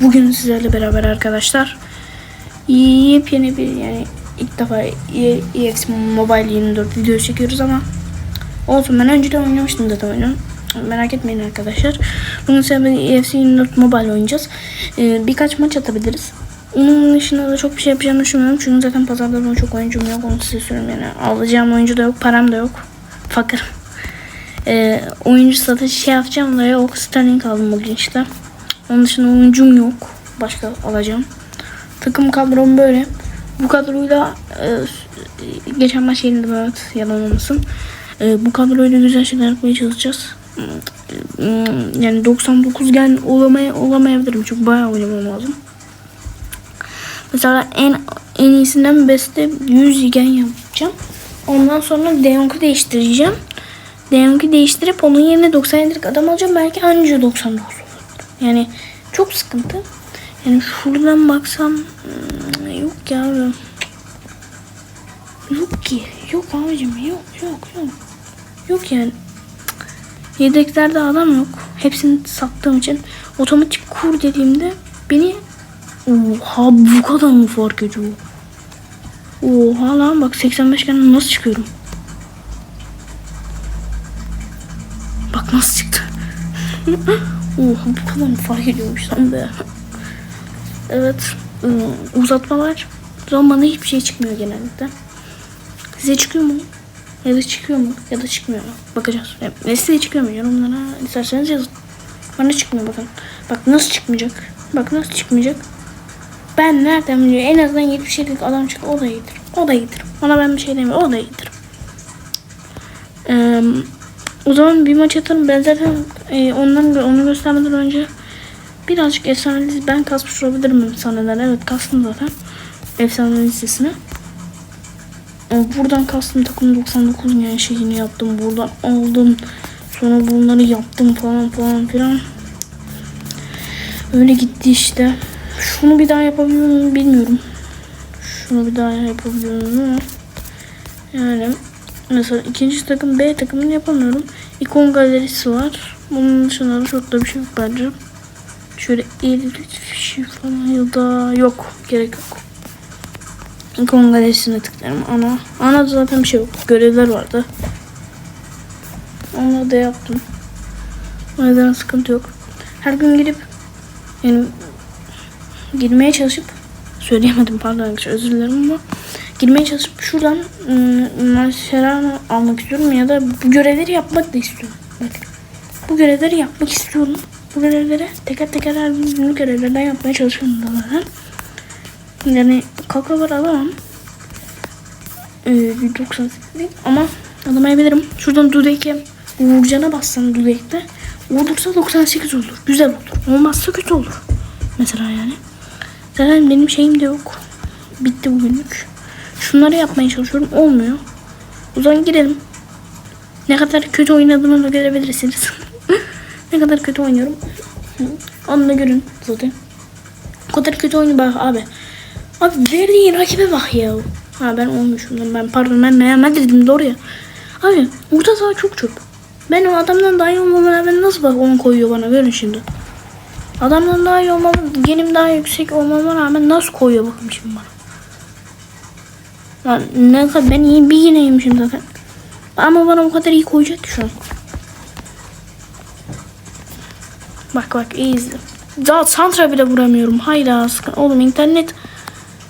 Bugün sizlerle beraber arkadaşlar yepyeni bir yani ilk defa EX Mobile 24 video çekiyoruz ama olsun ben önceden oynamıştım zaten oyunu. Merak etmeyin arkadaşlar. Bugün sebebi EFC 24 Mobile oynayacağız. Ee, birkaç maç atabiliriz. Onun dışında da çok bir şey yapacağımı düşünmüyorum. Çünkü zaten pazarda benim çok oyuncum yok. Onu size söyleyeyim yani. Alacağım oyuncu da yok. Param da yok. Fakir. Ee, oyuncu satışı şey yapacağım da yok. Sterling aldım bugün işte. Onun dışında oyuncum yok. Başka alacağım. Takım kadrom böyle. Bu kadroyla e, geçen maç yenildim evet yalan olmasın. E, bu kadroyla güzel şeyler yapmaya çalışacağız. Hmm, Yani 99 gen olamay olamayabilirim çünkü bayağı oynamam lazım. Mesela en en iyisinden beste 100 gen yapacağım. Ondan sonra Deonk'u değiştireceğim. Deonk'u değiştirip onun yerine 97'lik adam alacağım. Belki anca 99 olur. Yani çok sıkıntı. Yani şuradan baksam hmm, yok ya. Yok ki. Yok abicim yok yok yok. Yok yani. Yedeklerde adam yok. Hepsini sattığım için otomatik kur dediğimde beni oha bu kadar mı fark ediyor? Oha lan bak 85 iken nasıl çıkıyorum? Bak nasıl çıktı. oha bu kadar mı fark ediyormuş lan be. Evet ıı, uzatmalar zaman bana hiçbir şey çıkmıyor genellikle. Size çıkıyor mu? Ya da çıkıyor mu? Ya da çıkmıyor mu? Bakacağız. Ya, ne size çıkıyor mu? Yorumlara isterseniz yazın. Bana çıkmıyor bakın. Bak nasıl çıkmayacak? Bak nasıl çıkmayacak? Ben nereden biliyorum? En azından 77'lik adam çık. O da iyidir. O da iyidir. Ona ben bir şey demiyorum. O da iyidir. Ee, o zaman bir maç atalım. Ben zaten e, ondan onu göstermeden önce birazcık efsane list ben kasmış olabilirim efsaneler. Evet kastım zaten. Efsane listesine. Ee, Buradan kastım takım 99 yani şeyini yaptım. Buradan aldım. Sonra bunları yaptım falan falan filan. Öyle gitti işte. Şunu bir daha yapabiliyor muyum bilmiyorum. Şunu bir daha yapabiliyorum ama yani mesela ikinci takım B takımını yapamıyorum. İkon galerisi var. Bunun dışında da çok da bir şey yok bence. Şöyle elit fişi falan ya da yok. Gerek yok. İkon galerisine tıklarım. Ana. Ana da zaten bir şey yok. Görevler vardı. Onları da yaptım. O yüzden sıkıntı yok. Her gün girip yani girmeye çalışıp söyleyemedim pardon arkadaşlar özür dilerim ama girmeye çalışıp şuradan ıı, Mascherano almak istiyorum ya da görevleri yapmak da istiyorum. Bak bu görevleri yapmak istiyorum. Bu görevleri teker teker her gün görevlerden yapmaya çalışıyorum zaten. Yani kaka var alamam. Ee, bir 98 ama alamayabilirim. Şuradan Dudek'e Uğurcan'a bassam Dudek'te. Olursa 98 olur. Güzel olur. Olmazsa kötü olur. Mesela yani. Zaten benim şeyim de yok. Bitti bugünlük. Şunları yapmaya çalışıyorum. Olmuyor. O zaman girelim. Ne kadar kötü oynadığımı da görebilirsiniz. ne kadar kötü oynuyorum. Onu da görün zaten. O kadar kötü oyunu bak abi. Abi verdiğin rakibe bak ya. Ha ben olmuşum. Ben pardon ben ben dedim doğru ya. Abi orta saha çok çöp. Ben o adamdan daha iyi olmama rağmen nasıl bak onu koyuyor bana görün şimdi. Adamdan daha iyi olmam, genim daha yüksek olmama rağmen nasıl koyuyor bakın şimdi bana. Lan ne kadar ben iyi bir yineymişim zaten. Ama bana o kadar iyi koyacak ki şu an. Bak bak iyi izle. Daha santra bile vuramıyorum. Hayda oğlum internet.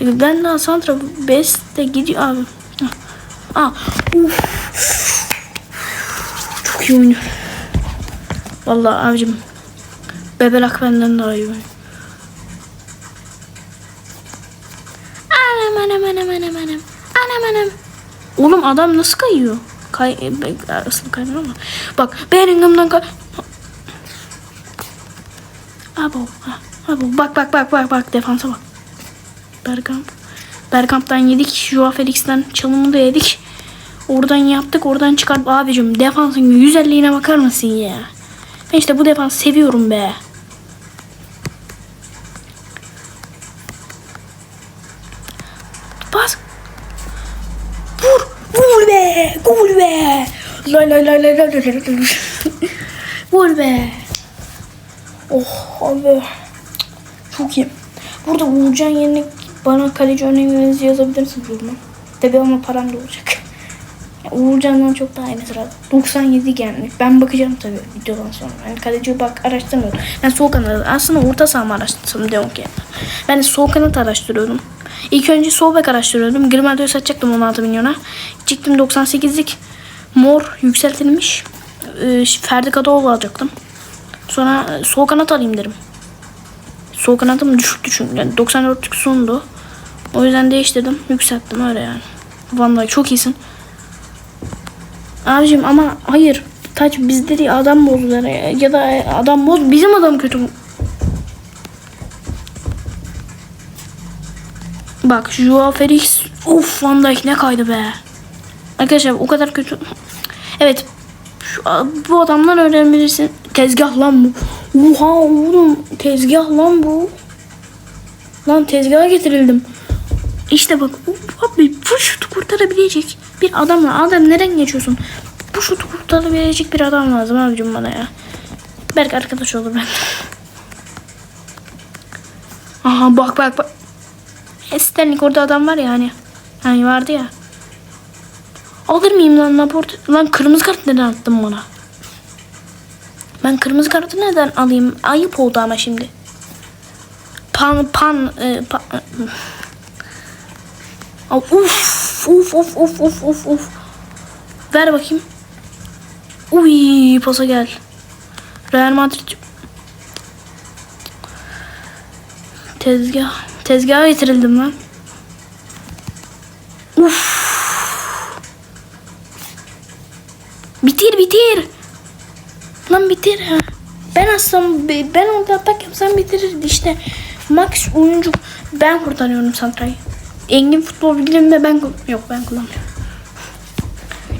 Ben daha santra beste gidiyor abi. Ah. Uf. Çok iyi oynuyor. Vallahi abicim. Bebelak benden daha iyi oynuyor. Anam anam anam anam anam. Anam. Oğlum adam nasıl kayıyor? Kay, aslında kaymıyor ama. Bak Bellingham'dan kay... Abo. Abo. Bak bak bak bak bak defansa bak. Bergkamp. Bergkamp'tan yedik. Joao Felix'ten çalımı da yedik. Oradan yaptık. Oradan çıkartıp abicim defansın 150'ine bakar mısın ya? Ben işte bu defans seviyorum be. Bas. Vur. Vur be. Gol be. Lay lay lay lay lay lay. Vur be. Oh abi. çok iyi. Burada Uğurcan yerine bana kaleci önerinizi yazabilirsiniz yoruma. Tabi ama param da olacak. Uğurcan'dan çok daha iyi mesela. 97 gelmiş. Ben bakacağım tabi videodan sonra. Yani kaleci bak araştırmıyorum. Ben sol kanat aslında orta saha mı araştırsam diyorum ki. Ben de sol kanat araştırıyordum. İlk önce sol bek araştırıyordum. Grimaldo'yu satacaktım 16 milyona. Çıktım 98'lik mor yükseltilmiş. Ee, Ferdi Kadıoğlu alacaktım. Sonra e, sol kanat alayım derim. Sol kanatım düşüktü çünkü. Yani 94'lük sondu. O yüzden değiştirdim. Yükselttim öyle yani. Van çok iyisin. Abicim ama hayır. Taç bizde değil adam bozdular ya. ya da adam boz bizim adam kötü? Bak Joao Felix of Van Dijk ne kaydı be. Arkadaşlar o kadar kötü. Evet şu, bu adamdan öğrenebilirsin. Tezgah lan bu. Oha oğlum tezgah lan bu. Lan tezgaha getirildim. İşte bak abi bu şutu kurtarabilecek bir adam var. Adam neden geçiyorsun? Bu şutu kurtarabilecek bir adam lazım abicim bana ya. Belki arkadaş olur ben. Aha bak bak bak. Stanley orada adam var ya hani. Hani vardı ya. Alır mıyım lan Laporte? Lan kırmızı kart neden attın bana? Ben kırmızı kartı neden alayım? Ayıp oldu ama şimdi. Pan pan, e, pan Al, uf uf uf uf uf uf uf. Ver bakayım. Uy pasa gel. Real Madrid tezgah tezgaha getirildim lan. Uf. Bitir bitir. Lan bitir ha. Ben aslında ben orada atak yapsam bitirirdi işte. Max oyuncu ben kurtarıyorum Santra'yı. Engin futbol bilgimde ben yok ben kullanmıyorum.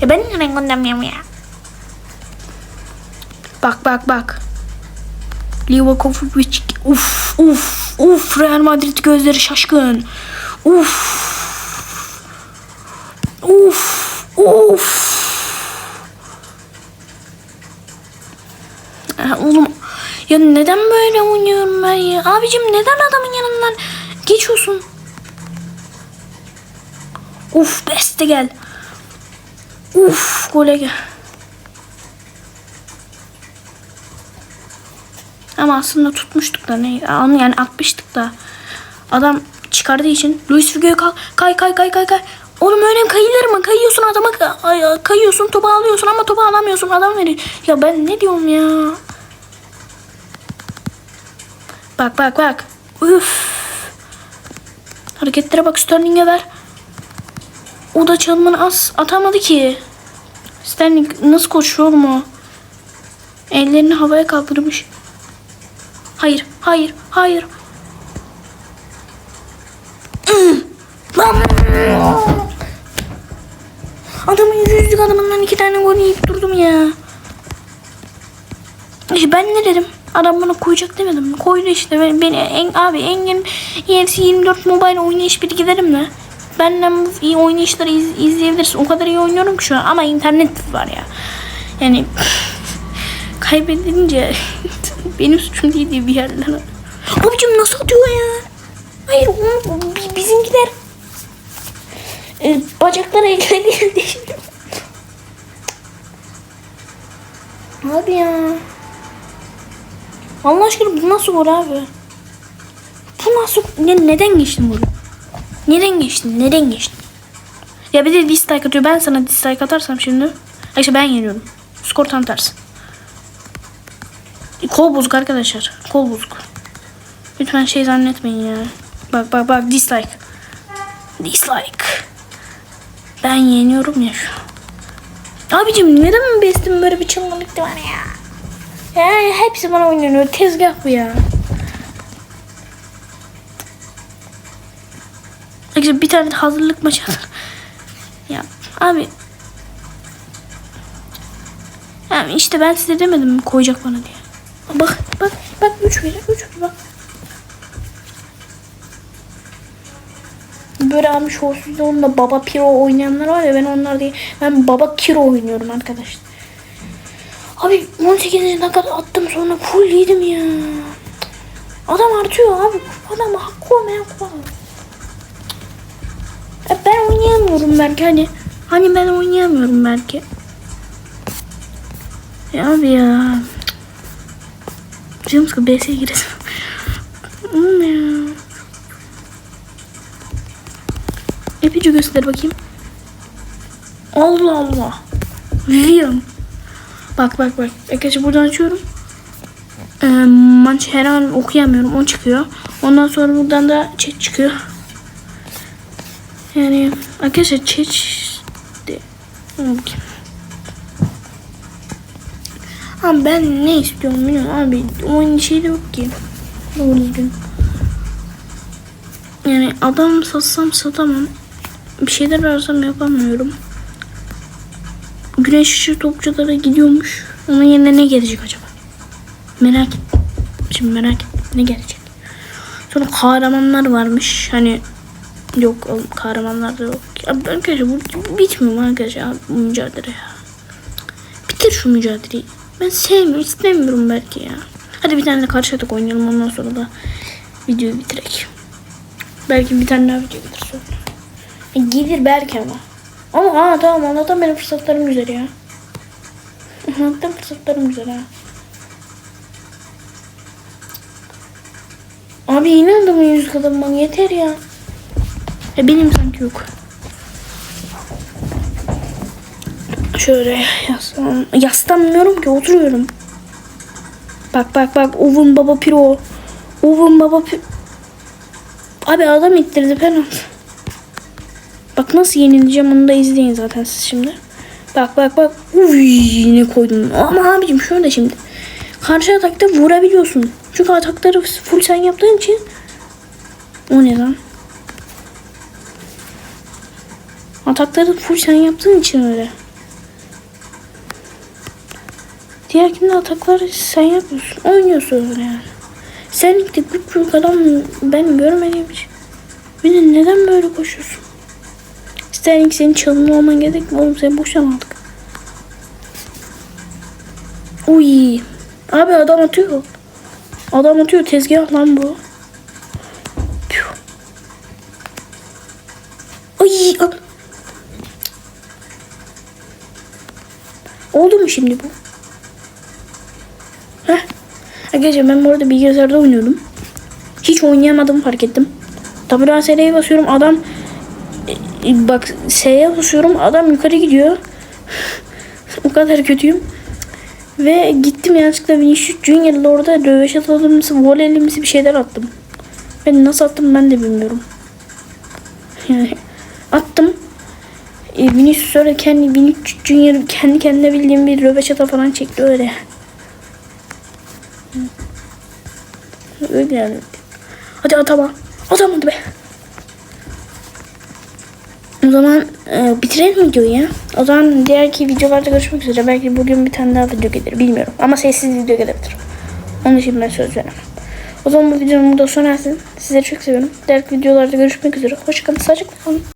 Ya ben neden kullanmıyorum ya? Bak bak bak. Livakovic uf uf uf Real Madrid gözleri şaşkın. Uf. Uf uf. Oğlum ya neden böyle oynuyorum ben ya? Abicim neden adamın yanından geçiyorsun? Uf beste gel. Uf gole gel. Ama aslında tutmuştuk da ne yani atmıştık da. Adam çıkardığı için Luis Figo'ya kay kay kay kay kay kay. Oğlum öyle kayılır mı? Kayıyorsun adama kay- kayıyorsun topu alıyorsun ama topu alamıyorsun adam veriyor. Ya ben ne diyorum ya? Bak bak bak. Üf. Hareketlere bak Sterling'e ver. O da çalımını az atamadı ki. Sterling nasıl koşuyor mu? Ellerini havaya kaldırmış. Hayır, hayır, hayır. Adamın yüzlük adamından iki tane gol yiyip durdum ya. Ben ne dedim? Adam bana koyacak demedim mi? Koydu işte. Ben, beni en, abi Engin EFC 24 mobile oynayış bilgilerimle benden bu iyi oynayışları iz, izleyebilirsin. O kadar iyi oynuyorum ki şu an ama internet var ya. Yani kaybedince benim suçum değil diye bir yerden. Abicim nasıl atıyor ya? Hayır onu, bi- bizimkiler e, bacakları ekledi değil. Abi ya. Allah aşkına bu nasıl gol abi? Bu nasıl ne, neden geçtin bunu? Neden geçtin? Neden geçtin? Ya bir de dislike atıyor. Ben sana dislike atarsam şimdi. İşte ben yeniyorum. Skor tam tersi. Kol bozuk arkadaşlar. Kol bozuk. Lütfen şey zannetmeyin ya. Bak bak bak dislike. Dislike. Ben yeniyorum ya şu. Abicim neden mi bestim böyle bir çılgınlık var ya? Ya hepsi bana oynanıyor. Tezgah bu ya. İşte bir tane hazırlık maçı ya abi. Yani işte ben size demedim mi koyacak bana diye. Bak bak bak 3 verir 3 verir bak. Böyle abi şovsuz onunla Baba Piro oynayanlar var ya ben onlar değil. Ben Baba Kiro oynuyorum arkadaşlar. Abi 18. dakikada attım sonra full yedim ya. Adam artıyor abi. Adam hakkı olmayan kural. E ben oynayamıyorum belki hani. Hani ben oynayamıyorum belki. Ya abi ya. Canım sıkı BS'ye girelim. Oğlum ya. Epici göster bakayım. Allah Allah. Vivian. Bak bak bak. Arkadaşlar buradan açıyorum. Ee, maç her an okuyamıyorum. O çıkıyor. Ondan sonra buradan da chat çıkıyor. Yani arkadaşlar chat de. Abi ben ne istiyorum bilmiyorum abi. Oyun şeyi de yok ki. Doğru düzgün. Yani adam satsam satamam. Bir şeyler arsam yapamıyorum. Güneş ışığı topçulara gidiyormuş. Onun yerine ne gelecek acaba? Merak ettim. Şimdi merak ettim. Ne gelecek? Sonra kahramanlar varmış. Hani yok oğlum kahramanlar da yok. Ya arkadaşlar bu bitmiyor mu arkadaşlar bu mücadele ya. Bitir şu mücadeleyi. Ben sevmiyorum, istemiyorum belki ya. Hadi bir tane de karşı atak oynayalım ondan sonra da videoyu bitirek. Belki bir tane daha video gelir sonra. E, gelir belki ama. Ama ha tamam anlatan benim fırsatlarım güzel ya. Anlatan fırsatlarım güzel ha. Abi yine adamın yüz kadın bana yeter ya. E benim sanki yok. Şöyle yaslan. Yaslanmıyorum ki oturuyorum. Bak bak bak Uvun Baba Piro. Uvun Baba Piro. Abi adam ittirdi penaltı. Bak nasıl yenileceğim onu da izleyin zaten siz şimdi. Bak bak bak. Uy yine koydum. Ama abicim şöyle şimdi. Karşı atakta vurabiliyorsun. Çünkü atakları full sen yaptığın için. O ne lan? Atakları full sen yaptığın için öyle. Diğer kimde atakları sen yapıyorsun. Oynuyorsun öyle yani. Sen de çocuk adam ben görmediğim için. Bir de neden böyle koşuyorsun? Sterling senin çalımlı olman gerek mi? Oğlum seni boşuna? Uy. Abi adam atıyor. Adam atıyor tezgah lan bu. Ay. Oldu mu şimdi bu? Heh. Arkadaşlar ben bu arada bilgisayarda oynuyordum. Hiç oynayamadım fark ettim. WASD'ye basıyorum adam bak S'ye basıyorum adam yukarı gidiyor. o kadar kötüyüm. Ve gittim yanlışlıkla Vinicius Junior'la orada röveş atadığımızı, voleylimsi bir şeyler attım. Ben nasıl attım ben de bilmiyorum. Yani attım. E, Vinicius öyle kendi Vinicius Junior kendi kendine bildiğim bir röveşata falan çekti öyle. Öyle yani. Hadi atama. Atamadı be. O zaman e, bitirelim videoyu ya. O zaman diğerki videolarda görüşmek üzere. Belki bugün bir tane daha video gelir bilmiyorum. Ama sessiz video gelebilir. Onun için ben söz veremem. O zaman bu videonun burada sona ersin. Sizleri çok seviyorum. Diğer videolarda görüşmek üzere. Hoşçakalın. Sağlıcakla kalın.